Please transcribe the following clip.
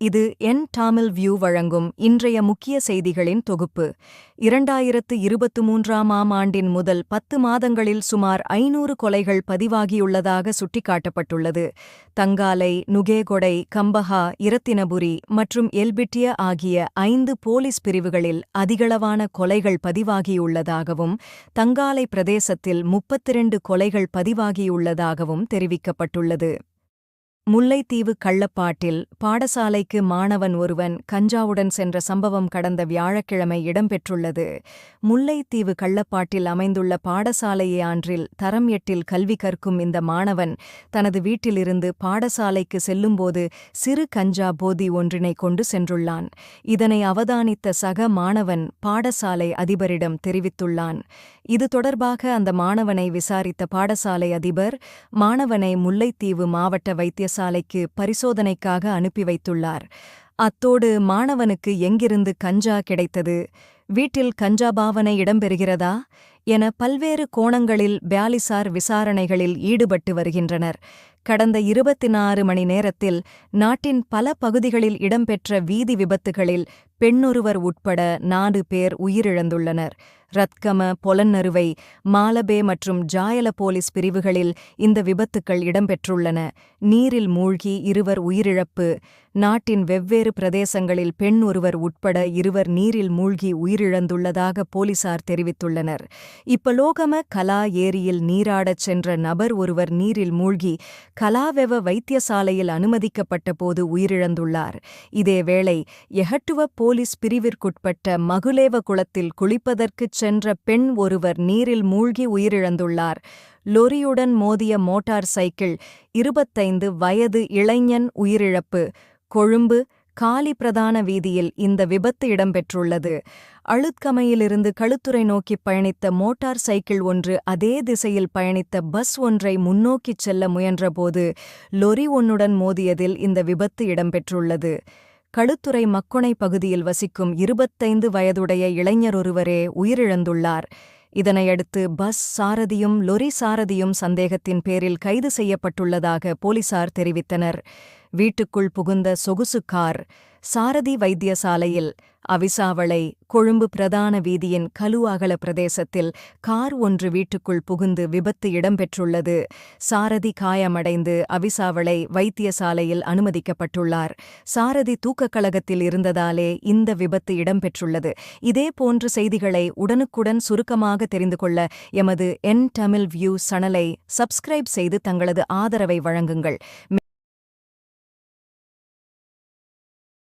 இது என் டாமில் வியூ வழங்கும் இன்றைய முக்கிய செய்திகளின் தொகுப்பு. இரண்டாயிரத்து இருபத்து மூன்றாம் ஆம் ஆண்டின் முதல் பத்து மாதங்களில் சுமார் ஐநூறு கொலைகள் பதிவாகியுள்ளதாக சுட்டிக்காட்டப்பட்டுள்ளது. தங்காலை நுகேகொடை கம்பஹா இரத்தினபுரி மற்றும் எல்பிட்டிய ஆகிய ஐந்து போலீஸ் பிரிவுகளில் அதிகளவான கொலைகள் பதிவாகியுள்ளதாகவும் தங்காலை பிரதேசத்தில் முப்பத்திரண்டு கொலைகள் பதிவாகியுள்ளதாகவும் தெரிவிக்கப்பட்டுள்ளது. முல்லைத்தீவு கள்ளப்பாட்டில் பாடசாலைக்கு மாணவன் ஒருவன் கஞ்சாவுடன் சென்ற சம்பவம் கடந்த வியாழக்கிழமை இடம்பெற்றுள்ளது. முல்லைத்தீவு கள்ளப்பாட்டில் அமைந்துள்ள பாடசாலையே ஆன்றில் தரம் எட்டில் கல்வி கற்கும் இந்த மாணவன் தனது வீட்டிலிருந்து பாடசாலைக்கு செல்லும்போது சிறு கஞ்சா போதி ஒன்றினை கொண்டு சென்றுள்ளான். இதனை அவதானித்த சக மாணவன் பாடசாலை அதிபரிடம் தெரிவித்துள்ளான். இது தொடர்பாக அந்த மாணவனை விசாரித்த பாடசாலை அதிபர் மாணவனை முல்லைத்தீவு மாவட்ட வைத்திய பாடசாலைக்கு பரிசோதனைக்காக அனுப்பி வைத்துள்ளார். அத்தோடு மாணவனுக்கு எங்கிருந்து கஞ்சா கிடைத்தது? வீட்டில் கஞ்சா பாவனை இடம்பெறுகிறதா? என பல்வேறு கோணங்களில் பியாலிசார் விசாரணைகளில் ஈடுபட்டு வருகின்றனர். கடந்த இருபத்தி நாறு மணி நேரத்தில் நாட்டின் பல பகுதிகளில் இடம்பெற்ற வீதி விபத்துகளில் பெண்ணொருவர் உட்பட நான்கு பேர் உயிரிழந்துள்ளனர். ரத்கம பொலன்னருவை மாலபே மற்றும் ஜாயல போலீஸ் பிரிவுகளில் இந்த விபத்துக்கள் இடம்பெற்றுள்ளன. நீரில் மூழ்கி இருவர் உயிரிழப்பு. நாட்டின் வெவ்வேறு பிரதேசங்களில் பெண் ஒருவர் உட்பட இருவர் நீரில் மூழ்கி உயிரிழந்துள்ளதாக போலீசார் தெரிவித்துள்ளனர். இப்பலோகம கலா ஏரியில் நீராடச் சென்ற நபர் ஒருவர் நீரில் மூழ்கி கலாவெவ வைத்தியசாலையில் அனுமதிக்கப்பட்ட போது உயிரிழந்துள்ளார். இதேவேளை எஹட்டுவ போலீஸ் பிரிவிற்குட்பட்ட மகுலேவ குளத்தில் குளிப்பதற்குச் சென்ற பெண் ஒருவர் நீரில் மூழ்கி உயிரிழந்துள்ளார். லொரியுடன் மோதிய மோட்டார் சைக்கிள் இருபத்தைந்து வயது இளைஞன் உயிரிழப்பு. கொழும்பு காலி பிரதான வீதியில் இந்த விபத்து இடம்பெற்றுள்ளது. அழுத்கமையிலிருந்து களுத்துறை நோக்கி பயணித்த மோட்டார் சைக்கிள் ஒன்று அதே திசையில் பயணித்த பஸ் ஒன்றை முன்னோக்கிச் செல்ல முயன்றபோது லொரி ஒன்னுடன் மோதியதில் இந்த விபத்து இடம்பெற்றுள்ளது. களுத்துறை மக்கொணை பகுதியில் வசிக்கும் இருபத்தைந்து வயதுடைய இளைஞரொருவரே உயிரிழந்துள்ளார். இதனையடுத்து பஸ் சாரதியும் லொரி சாரதியும் சந்தேகத்தின் பேரில் கைது செய்யப்பட்டுள்ளதாக போலீசார் தெரிவித்தனர். வீட்டுக்குள் புகுந்த சொகுசு கார் சாரதி வைத்தியசாலையில் அவிசாவளை கொழும்பு பிரதான வீதியின் கலுவாகல பிரதேசத்தில் கார் ஒன்று வீட்டுக்குள் புகுந்து விபத்து இடம்பெற்றுள்ளது. சாரதி காயமடைந்து அவிசாவளை வைத்தியசாலையில் அனுமதிக்கப்பட்டுள்ளார். சாரதி தூக்கக் கழகத்தில் இருந்ததாலே இந்த விபத்து இடம்பெற்றுள்ளது. இதேபோன்ற செய்திகளை உடனுக்குடன் சுருக்கமாக தெரிந்து கொள்ள எமது என் தமிழ் வியூ சனலை சப்ஸ்கிரைப் செய்து தங்களது ஆதரவை வழங்குங்கள்.